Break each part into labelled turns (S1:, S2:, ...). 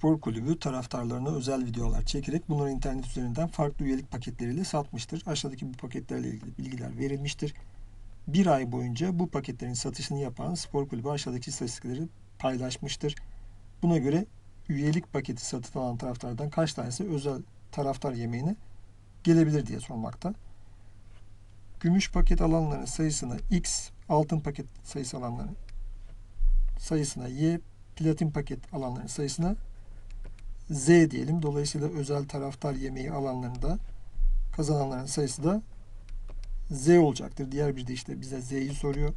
S1: Spor Kulübü taraftarlarına özel videolar çekerek bunları internet üzerinden farklı üyelik paketleriyle satmıştır. Aşağıdaki bu paketlerle ilgili bilgiler verilmiştir. Bir ay boyunca bu paketlerin satışını yapan spor kulübü aşağıdaki istatistikleri paylaşmıştır. Buna göre üyelik paketi satın alan taraftardan kaç tanesi özel taraftar yemeğine gelebilir diye sormakta. Gümüş paket alanların sayısına X, altın paket sayısı alanların sayısına Y, platin paket alanların sayısına Z diyelim. Dolayısıyla özel taraftar yemeği alanlarında kazananların sayısı da Z olacaktır. Diğer bir de işte bize Z'yi soruyor.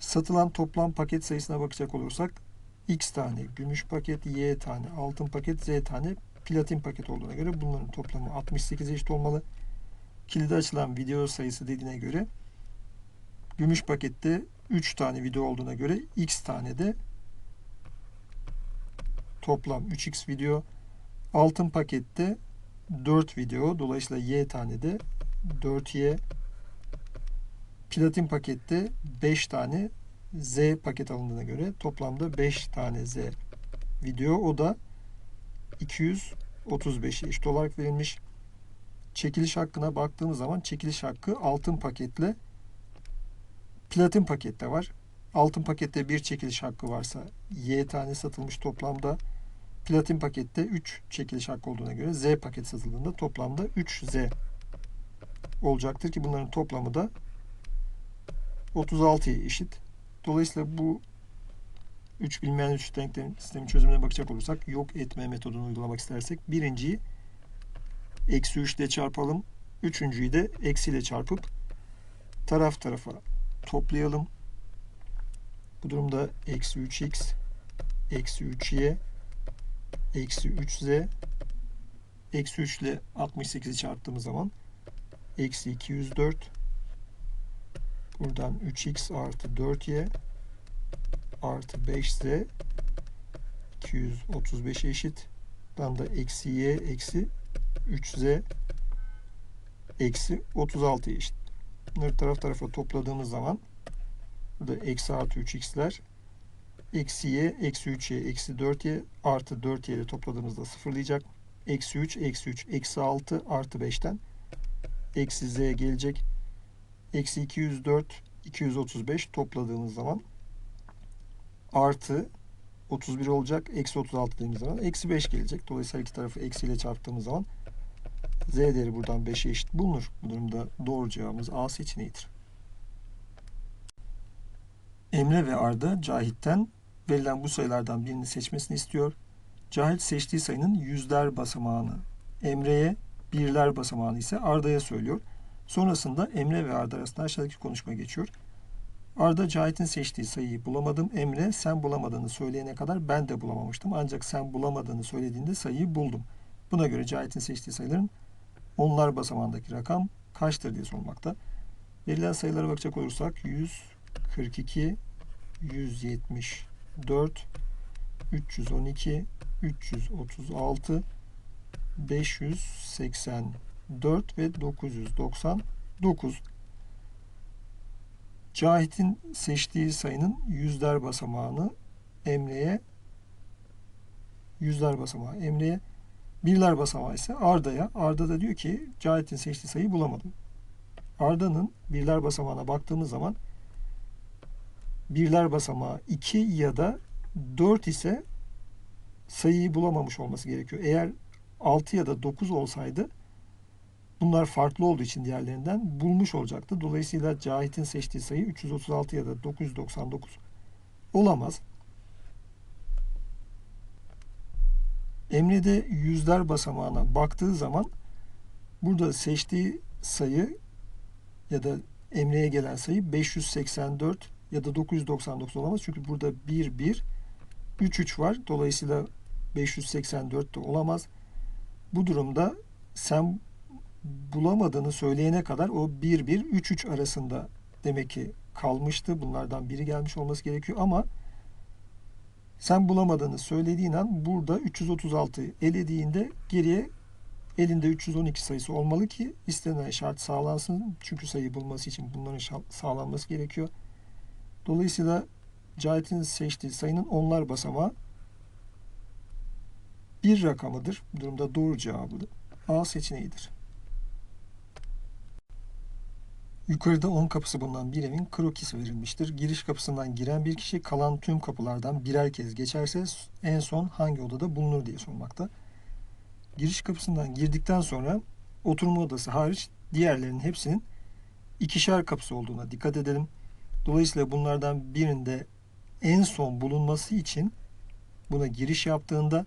S1: Satılan toplam paket sayısına bakacak olursak X tane gümüş paket, Y tane altın paket, Z tane platin paket olduğuna göre bunların toplamı 68'e eşit olmalı. Kilidi açılan video sayısı dediğine göre gümüş pakette 3 tane video olduğuna göre X tane de toplam 3x video. Altın pakette 4 video. Dolayısıyla y tane de 4y. Platin pakette 5 tane Z paket alındığına göre toplamda 5 tane Z video. O da 235 eşit olarak verilmiş. Çekiliş hakkına baktığımız zaman çekiliş hakkı altın paketle platin pakette var. Altın pakette bir çekiliş hakkı varsa Y tane satılmış toplamda Platin pakette 3 çekiliş hakkı olduğuna göre Z paket satıldığında toplamda 3Z olacaktır ki bunların toplamı da 36'ya eşit. Dolayısıyla bu 3 bilmeyen 3 denklem sistemi çözümüne bakacak olursak yok etme metodunu uygulamak istersek birinciyi eksi 3 ile çarpalım. Üçüncüyü de eksiyle çarpıp taraf tarafa toplayalım. Bu durumda eksi 3x eksi 3y eksi 3z eksi 3 ile 68'i çarptığımız zaman eksi 204 buradan 3x artı 4y artı 5z 235 eşit buradan da eksi y eksi 3z eksi 36 eşit bunları taraf tarafa topladığımız zaman burada eksi artı 3x'ler Eksi y, eksi 3y, eksi 4y artı 4y ile topladığımızda sıfırlayacak. Eksi 3, eksi 3, eksi 6 artı 5'ten eksi z gelecek. Eksi 204, 235 topladığımız zaman artı 31 olacak. Eksi 36 dediğimiz zaman eksi 5 gelecek. Dolayısıyla iki tarafı eksi ile çarptığımız zaman z değeri buradan 5'e eşit bulunur. Bu durumda doğru cevabımız A seçeneğidir. Emre ve Arda Cahit'ten verilen bu sayılardan birini seçmesini istiyor. Cahit seçtiği sayının yüzler basamağını Emre'ye, birler basamağını ise Arda'ya söylüyor. Sonrasında Emre ve Arda arasında aşağıdaki konuşma geçiyor. Arda Cahit'in seçtiği sayıyı bulamadım. Emre sen bulamadığını söyleyene kadar ben de bulamamıştım. Ancak sen bulamadığını söylediğinde sayıyı buldum. Buna göre Cahit'in seçtiği sayıların onlar basamağındaki rakam kaçtır diye sormakta. Verilen sayılara bakacak olursak 142, 170, 4 312 336 584 ve 999 Cahit'in seçtiği sayının yüzler basamağını Emre'ye yüzler basamağı Emre'ye birler basamağı ise Arda'ya Arda da diyor ki Cahit'in seçtiği sayıyı bulamadım. Arda'nın birler basamağına baktığımız zaman birler basamağı 2 ya da 4 ise sayıyı bulamamış olması gerekiyor. Eğer 6 ya da 9 olsaydı bunlar farklı olduğu için diğerlerinden bulmuş olacaktı. Dolayısıyla Cahit'in seçtiği sayı 336 ya da 999 olamaz. Emre de yüzler basamağına baktığı zaman burada seçtiği sayı ya da Emre'ye gelen sayı 584 ya da 999 olamaz. Çünkü burada 1, 1, 3, 3 var. Dolayısıyla 584 de olamaz. Bu durumda sen bulamadığını söyleyene kadar o 1-1-3-3 arasında demek ki kalmıştı. Bunlardan biri gelmiş olması gerekiyor ama sen bulamadığını söylediğin an burada 336 elediğinde geriye elinde 312 sayısı olmalı ki istenen şart sağlansın. Çünkü sayı bulması için bunların sağlanması gerekiyor. Dolayısıyla Cahit'in seçtiği sayının onlar basamağı bir rakamıdır. Bu durumda doğru cevabı A seçeneğidir. Yukarıda 10 kapısı bulunan bir evin krokisi verilmiştir. Giriş kapısından giren bir kişi kalan tüm kapılardan birer kez geçerse en son hangi odada bulunur diye sormakta. Giriş kapısından girdikten sonra oturma odası hariç diğerlerinin hepsinin ikişer kapısı olduğuna dikkat edelim. Dolayısıyla bunlardan birinde en son bulunması için buna giriş yaptığında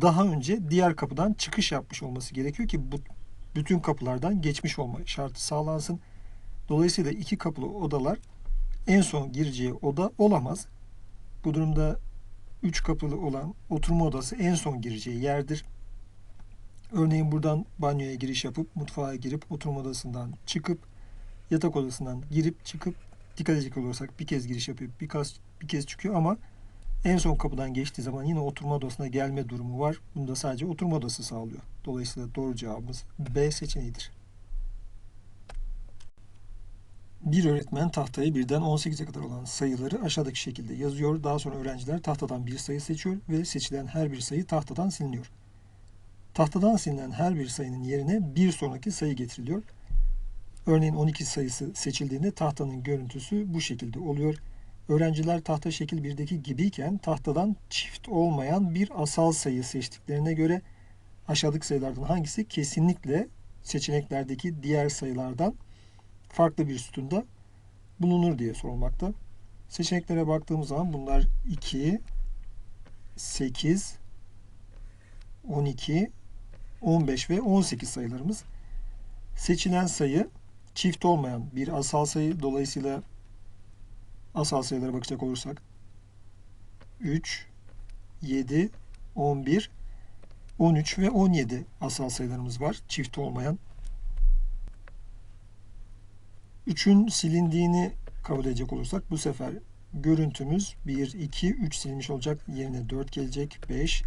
S1: daha önce diğer kapıdan çıkış yapmış olması gerekiyor ki bu bütün kapılardan geçmiş olma şartı sağlansın. Dolayısıyla iki kapılı odalar en son gireceği oda olamaz. Bu durumda üç kapılı olan oturma odası en son gireceği yerdir. Örneğin buradan banyoya giriş yapıp mutfağa girip oturma odasından çıkıp yatak odasından girip çıkıp dikkat edecek olursak bir kez giriş yapıyor, bir kez, bir kez çıkıyor ama en son kapıdan geçtiği zaman yine oturma odasına gelme durumu var. Bunu da sadece oturma odası sağlıyor. Dolayısıyla doğru cevabımız B seçeneğidir. Bir öğretmen tahtayı birden 18'e kadar olan sayıları aşağıdaki şekilde yazıyor. Daha sonra öğrenciler tahtadan bir sayı seçiyor ve seçilen her bir sayı tahtadan siliniyor. Tahtadan silinen her bir sayının yerine bir sonraki sayı getiriliyor. Örneğin 12 sayısı seçildiğinde tahtanın görüntüsü bu şekilde oluyor. Öğrenciler tahta şekil 1'deki gibiyken tahtadan çift olmayan bir asal sayı seçtiklerine göre aşağıdaki sayılardan hangisi kesinlikle seçeneklerdeki diğer sayılardan farklı bir sütunda bulunur diye sorulmakta. Seçeneklere baktığımız zaman bunlar 2, 8, 12, 15 ve 18 sayılarımız. Seçilen sayı çift olmayan bir asal sayı dolayısıyla asal sayılara bakacak olursak 3, 7, 11, 13 ve 17 asal sayılarımız var. Çift olmayan. 3'ün silindiğini kabul edecek olursak bu sefer görüntümüz 1, 2, 3 silinmiş olacak. Yerine 4 gelecek. 5,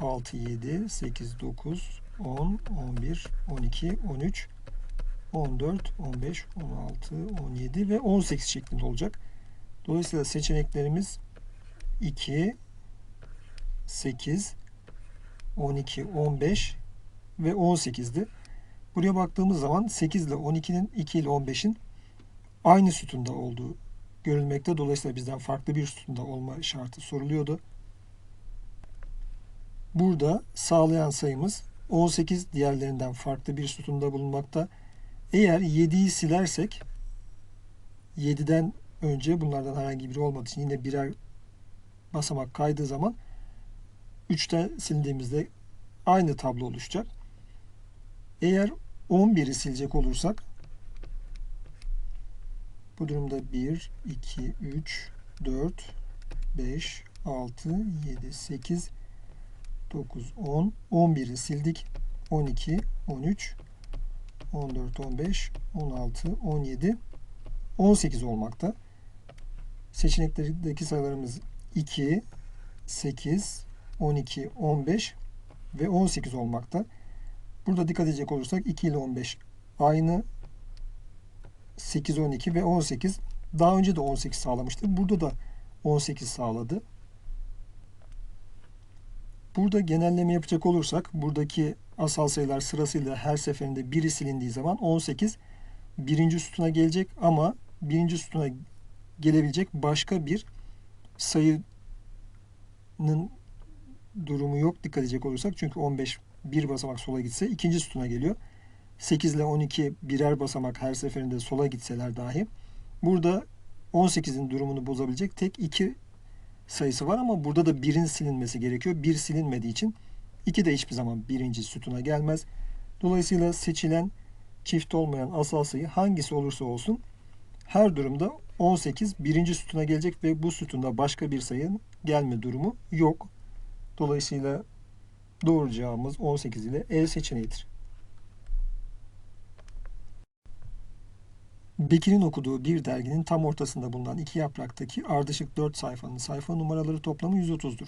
S1: 6, 7, 8, 9, 10, 11, 12, 13, 14, 15, 16, 17 ve 18 şeklinde olacak. Dolayısıyla seçeneklerimiz 2, 8, 12, 15 ve 18'di. Buraya baktığımız zaman 8 ile 12'nin 2 ile 15'in aynı sütunda olduğu görülmekte. Dolayısıyla bizden farklı bir sütunda olma şartı soruluyordu. Burada sağlayan sayımız 18 diğerlerinden farklı bir sütunda bulunmakta. Eğer 7'yi silersek 7'den önce bunlardan herhangi biri olmadığı için yine birer basamak kaydığı zaman 3'ten sildiğimizde aynı tablo oluşacak. Eğer 11'i silecek olursak bu durumda 1, 2, 3, 4, 5, 6, 7, 8, 9, 10, 11'i sildik. 12, 13, 14, 15, 16, 17, 18 olmakta. Seçeneklerdeki sayılarımız 2, 8, 12, 15 ve 18 olmakta. Burada dikkat edecek olursak 2 ile 15 aynı. 8, 12 ve 18. Daha önce de 18 sağlamıştı. Burada da 18 sağladı. Burada genelleme yapacak olursak buradaki asal sayılar sırasıyla her seferinde biri silindiği zaman 18 birinci sütuna gelecek ama birinci sütuna gelebilecek başka bir sayının durumu yok dikkat edecek olursak. Çünkü 15 bir basamak sola gitse ikinci sütuna geliyor. 8 ile 12 birer basamak her seferinde sola gitseler dahi. Burada 18'in durumunu bozabilecek tek iki sayısı var ama burada da birin silinmesi gerekiyor. Bir silinmediği için iki de hiçbir zaman birinci sütuna gelmez. Dolayısıyla seçilen çift olmayan asal sayı hangisi olursa olsun her durumda 18 birinci sütuna gelecek ve bu sütunda başka bir sayının gelme durumu yok. Dolayısıyla doğru cevabımız 18 ile E seçeneğidir. Bekir'in okuduğu bir derginin tam ortasında bulunan iki yapraktaki ardışık dört sayfanın sayfa numaraları toplamı 130'dur.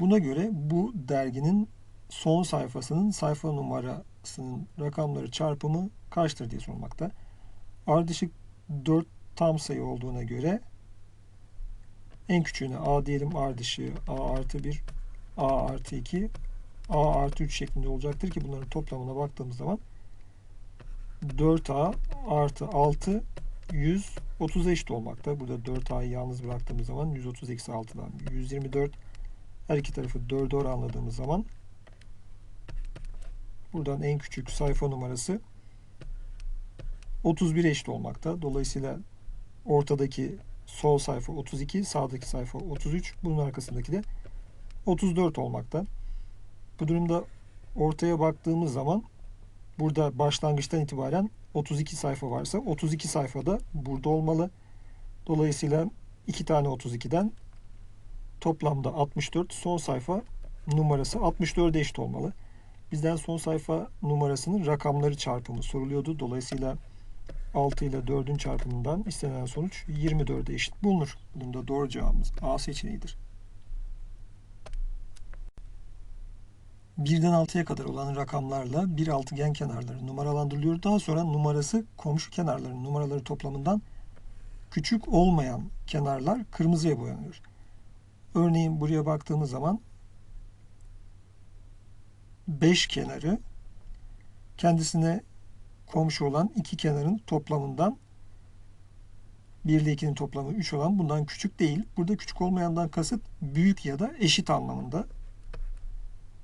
S1: Buna göre bu derginin son sayfasının sayfa numarasının rakamları çarpımı kaçtır diye sormakta. Ardışık dört tam sayı olduğuna göre en küçüğüne a diyelim ardışığı a artı 1, a artı 2, a artı 3 şeklinde olacaktır ki bunların toplamına baktığımız zaman 4A artı 6 130 eşit olmakta. Burada 4A'yı yalnız bıraktığımız zaman 130 eksi 6'dan 124 her iki tarafı 4'e oranladığımız zaman buradan en küçük sayfa numarası 31 eşit olmakta. Dolayısıyla ortadaki sol sayfa 32, sağdaki sayfa 33, bunun arkasındaki de 34 olmakta. Bu durumda ortaya baktığımız zaman Burada başlangıçtan itibaren 32 sayfa varsa 32 sayfa da burada olmalı. Dolayısıyla 2 tane 32'den toplamda 64 son sayfa numarası 64'e eşit olmalı. Bizden son sayfa numarasının rakamları çarpımı soruluyordu. Dolayısıyla 6 ile 4'ün çarpımından istenen sonuç 24'e eşit bulunur. Bunun da doğru cevabımız A seçeneğidir. 1'den 6'ya kadar olan rakamlarla bir altıgen kenarları numaralandırılıyor. Daha sonra numarası komşu kenarların numaraları toplamından küçük olmayan kenarlar kırmızıya boyanıyor. Örneğin buraya baktığımız zaman 5 kenarı kendisine komşu olan iki kenarın toplamından 1 ile 2'nin toplamı 3 olan bundan küçük değil. Burada küçük olmayandan kasıt büyük ya da eşit anlamında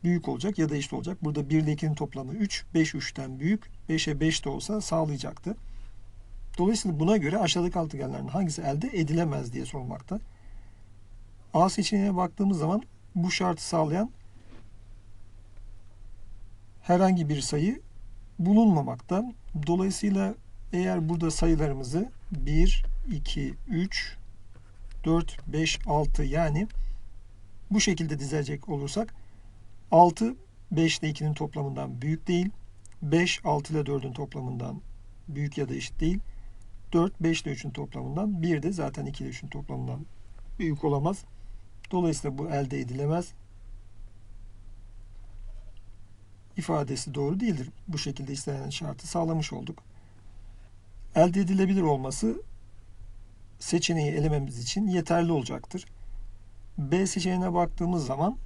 S1: büyük olacak ya da eşit olacak. Burada 1 ile 2'nin toplamı 3. 5 3'ten büyük. 5'e 5 de olsa sağlayacaktı. Dolayısıyla buna göre aşağıdaki altıgenlerin hangisi elde edilemez diye sorulmakta. A seçeneğine baktığımız zaman bu şartı sağlayan herhangi bir sayı bulunmamakta. Dolayısıyla eğer burada sayılarımızı 1, 2, 3, 4, 5, 6 yani bu şekilde dizecek olursak 6 5 ile 2'nin toplamından büyük değil. 5 6 ile 4'ün toplamından büyük ya da eşit değil. 4 5 ile 3'ün toplamından 1 de zaten 2 ile 3'ün toplamından büyük olamaz. Dolayısıyla bu elde edilemez. ifadesi doğru değildir. Bu şekilde istenen şartı sağlamış olduk. Elde edilebilir olması seçeneği elememiz için yeterli olacaktır. B seçeneğine baktığımız zaman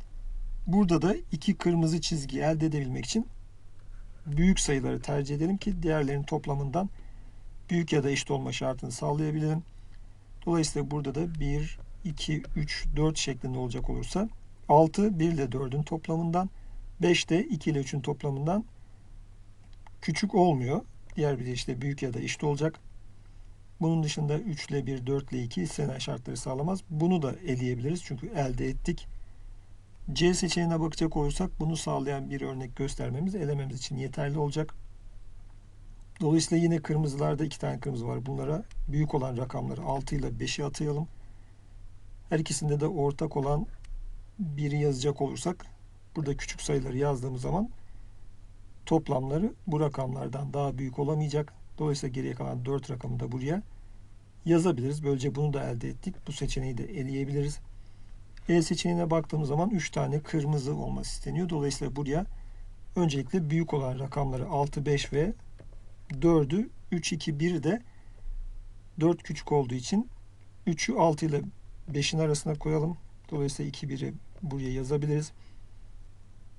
S1: Burada da iki kırmızı çizgi elde edebilmek için büyük sayıları tercih edelim ki diğerlerin toplamından büyük ya da eşit olma şartını sağlayabilirim. Dolayısıyla burada da 1, 2, 3, 4 şeklinde olacak olursa 6 1 ile 4'ün toplamından 5 de 2 ile 3'ün toplamından küçük olmuyor. Diğer bir de işte büyük ya da eşit olacak. Bunun dışında 3 ile 1, 4 ile 2 istenen şartları sağlamaz. Bunu da eleyebiliriz çünkü elde ettik. C seçeneğine bakacak olursak bunu sağlayan bir örnek göstermemiz, elememiz için yeterli olacak. Dolayısıyla yine kırmızılarda iki tane kırmızı var. Bunlara büyük olan rakamları 6 ile 5'i atayalım. Her ikisinde de ortak olan 1'i yazacak olursak burada küçük sayıları yazdığımız zaman toplamları bu rakamlardan daha büyük olamayacak. Dolayısıyla geriye kalan 4 rakamı da buraya yazabiliriz. Böylece bunu da elde ettik. Bu seçeneği de eleyebiliriz. E seçeneğine baktığımız zaman 3 tane kırmızı olması isteniyor. Dolayısıyla buraya öncelikle büyük olan rakamları 6, 5 ve 4'ü 3, 2, 1 de 4 küçük olduğu için 3'ü 6 ile 5'in arasına koyalım. Dolayısıyla 2, 1'i buraya yazabiliriz.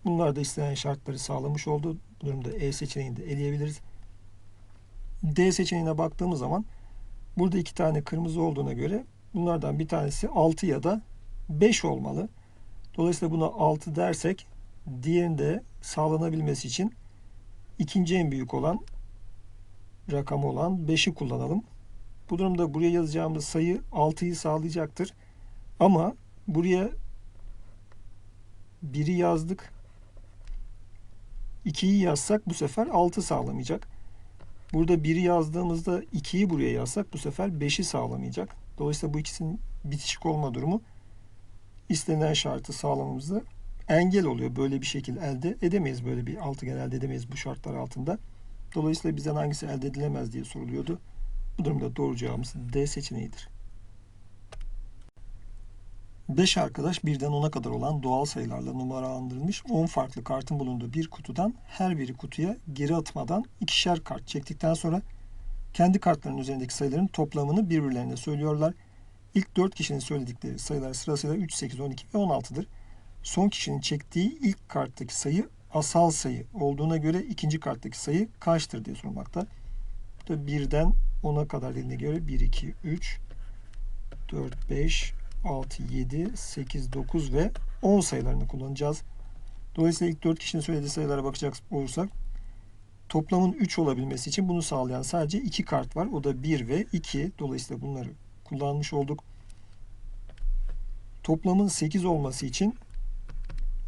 S1: Bunlar da istenen şartları sağlamış oldu. Bu durumda E seçeneğini de eleyebiliriz. D seçeneğine baktığımız zaman burada iki tane kırmızı olduğuna göre bunlardan bir tanesi 6 ya da 5 olmalı. Dolayısıyla buna 6 dersek diğerinde sağlanabilmesi için ikinci en büyük olan rakamı olan 5'i kullanalım. Bu durumda buraya yazacağımız sayı 6'yı sağlayacaktır. Ama buraya 1'i yazdık. 2'yi yazsak bu sefer 6 sağlamayacak. Burada 1'i yazdığımızda 2'yi buraya yazsak bu sefer 5'i sağlamayacak. Dolayısıyla bu ikisinin bitişik olma durumu istenilen şartı sağlamamızı engel oluyor. Böyle bir şekilde elde edemeyiz. Böyle bir altıgen elde edemeyiz bu şartlar altında. Dolayısıyla bizden hangisi elde edilemez diye soruluyordu. Bu durumda doğru cevabımız D seçeneğidir. 5 arkadaş birden 10'a kadar olan doğal sayılarla numaralandırılmış 10 farklı kartın bulunduğu bir kutudan her biri kutuya geri atmadan ikişer kart çektikten sonra kendi kartlarının üzerindeki sayıların toplamını birbirlerine söylüyorlar. İlk 4 kişinin söyledikleri sayılar sırasıyla 3, 8, 12 ve 16'dır. Son kişinin çektiği ilk karttaki sayı asal sayı olduğuna göre ikinci karttaki sayı kaçtır diye sormakta. Burada 1'den 10'a kadar dediğine göre 1, 2, 3, 4, 5, 6, 7, 8, 9 ve 10 sayılarını kullanacağız. Dolayısıyla ilk 4 kişinin söylediği sayılara bakacak olursak toplamın 3 olabilmesi için bunu sağlayan sadece 2 kart var. O da 1 ve 2. Dolayısıyla bunları kullanmış olduk. Toplamın 8 olması için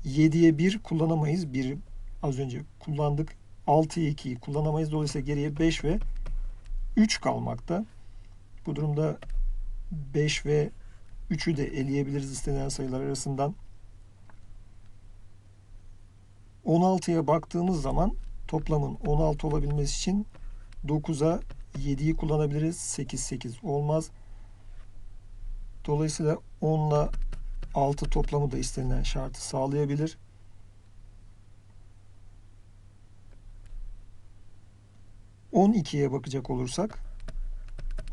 S1: 7'ye 1 kullanamayız. 1 az önce kullandık. 6'ya 2'yi kullanamayız. Dolayısıyla geriye 5 ve 3 kalmakta. Bu durumda 5 ve 3'ü de eleyebiliriz istenen sayılar arasından. 16'ya baktığımız zaman toplamın 16 olabilmesi için 9'a 7'yi kullanabiliriz. 8 8 olmaz. Dolayısıyla 10 ile 6 toplamı da istenilen şartı sağlayabilir. 12'ye bakacak olursak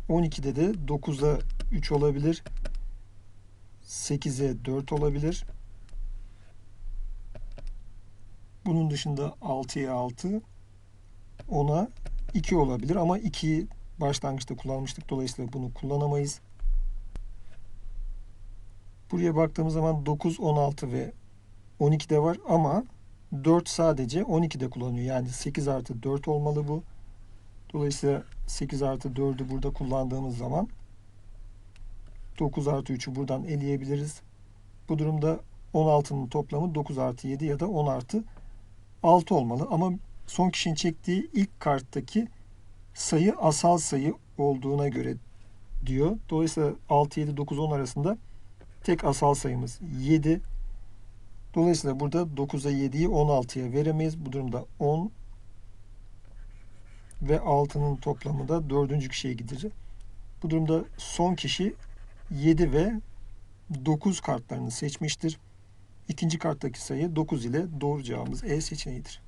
S1: 12'de de 9'da 3 olabilir. 8'e 4 olabilir. Bunun dışında 6'ya 6, 10'a 2 olabilir ama 2'yi başlangıçta kullanmıştık. Dolayısıyla bunu kullanamayız. Buraya baktığımız zaman 9, 16 ve 12 de var ama 4 sadece de kullanıyor. Yani 8 artı 4 olmalı bu. Dolayısıyla 8 artı 4'ü burada kullandığımız zaman 9 artı 3'ü buradan eleyebiliriz. Bu durumda 16'nın toplamı 9 artı 7 ya da 10 artı 6 olmalı. Ama son kişinin çektiği ilk karttaki sayı asal sayı olduğuna göre diyor. Dolayısıyla 6, 7, 9, 10 arasında Tek asal sayımız 7. Dolayısıyla burada 9'a 7'yi 16'ya veremeyiz. Bu durumda 10 ve 6'nın toplamı da 4. kişiye gidecek. Bu durumda son kişi 7 ve 9 kartlarını seçmiştir. İkinci karttaki sayı 9 ile doğru cevabımız E seçeneğidir.